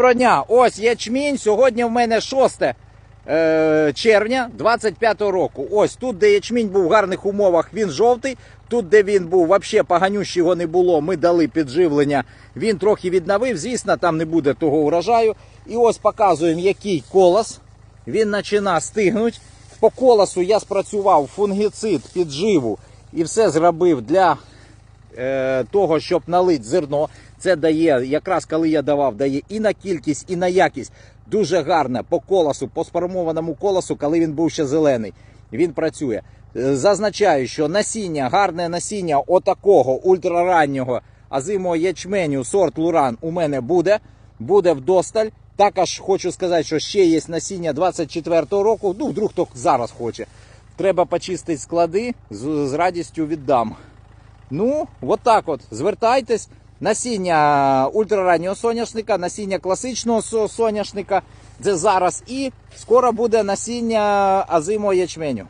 Доброго ось ячмінь. Сьогодні в мене 6 е, червня 25 року. Ось тут, де ячмінь був в гарних умовах, він жовтий. Тут, де він був, взагалі поганющого не було. Ми дали підживлення. Він трохи відновив. Звісно, там не буде того урожаю. І ось показуємо, який колос. Він починає стигнути. По колосу я спрацював фунгіцид, підживу і все зробив для е, того, щоб налити зерно. Це дає, якраз коли я давав, дає і на кількість, і на якість. Дуже гарно по колосу, по сформованому колосу, коли він був ще зелений. Він працює. Е, Зазначаю, що насіння, гарне насіння отакого ультрараннього азимого ячменю сорт Луран у мене буде. Буде вдосталь. Також хочу сказати, що ще є насіння 24-го року. Ну, вдруг хто зараз хоче. Треба почистити склади, з, з радістю віддам. Ну, от так от. Звертайтесь. Насіння ультрараннього соняшника, насіння класичного соняшника. Це зараз. І скоро буде насіння азимого ячменю.